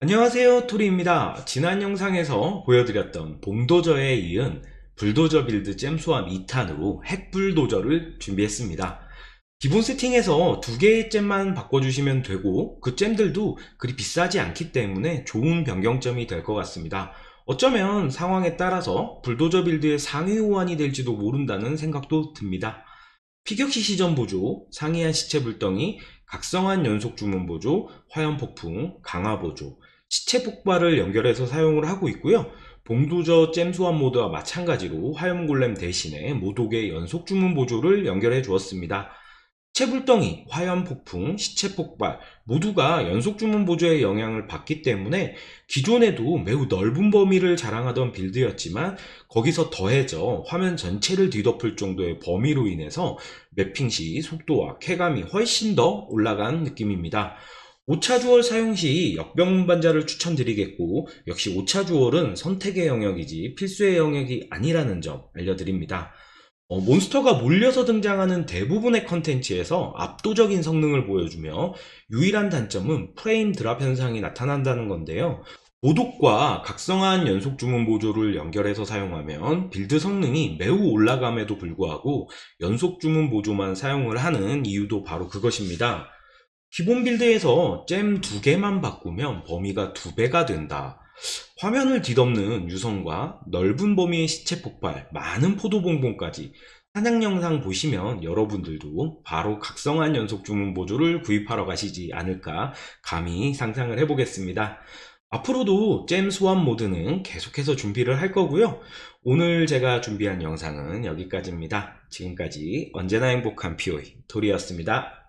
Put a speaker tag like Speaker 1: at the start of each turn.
Speaker 1: 안녕하세요 토리입니다. 지난 영상에서 보여드렸던 봉도저에 이은 불도저 빌드 잼수함 2탄으로 핵불도저를 준비했습니다. 기본 세팅에서 두 개의 잼만 바꿔주시면 되고 그 잼들도 그리 비싸지 않기 때문에 좋은 변경점이 될 것 같습니다. 어쩌면 상황에 따라서 불도저 빌드의 상위 호환이 될지도 모른다는 생각도 듭니다. 피격시 시전 보조, 상이한 시체 불덩이, 각성한 연속 주문 보조, 화염 폭풍, 강화 보조, 시체 폭발을 연결해서 사용을 하고 있고요. 봉도저 잼 소환 모드와 마찬가지로 화염 골렘 대신에 모독의 연속 주문 보조를 연결해 주었습니다. 시체 불덩이, 화염 폭풍, 시체 폭발 모두가 연속 주문 보조의 영향을 받기 때문에 기존에도 매우 넓은 범위를 자랑하던 빌드였지만 거기서 더해져 화면 전체를 뒤덮을 정도의 범위로 인해서 매핑 시 속도와 쾌감이 훨씬 더 올라간 느낌입니다. 5차 주얼 사용 시 역병 반자를 추천드리겠고 역시 5차 주얼은 선택의 영역이지 필수의 영역이 아니라는 점 알려드립니다. 어, 몬스터가 몰려서 등장하는 대부분의 컨텐츠에서 압도적인 성능을 보여주며 유일한 단점은 프레임 드랍 현상이 나타난다는 건데요. 모독과 각성한 연속 주문 보조를 연결해서 사용하면 빌드 성능이 매우 올라감에도 불구하고 연속 주문 보조만 사용을 하는 이유도 바로 그것입니다. 기본 빌드에서 잼두 개만 바꾸면 범위가 두 배가 된다. 화면을 뒤덮는 유성과 넓은 범위의 시체 폭발, 많은 포도봉봉까지 사냥 영상 보시면 여러분들도 바로 각성한 연속 주문 보조를 구입하러 가시지 않을까 감히 상상을 해보겠습니다. 앞으로도 잼 소환 모드는 계속해서 준비를 할 거고요. 오늘 제가 준비한 영상은 여기까지입니다. 지금까지 언제나 행복한 POE 토리였습니다.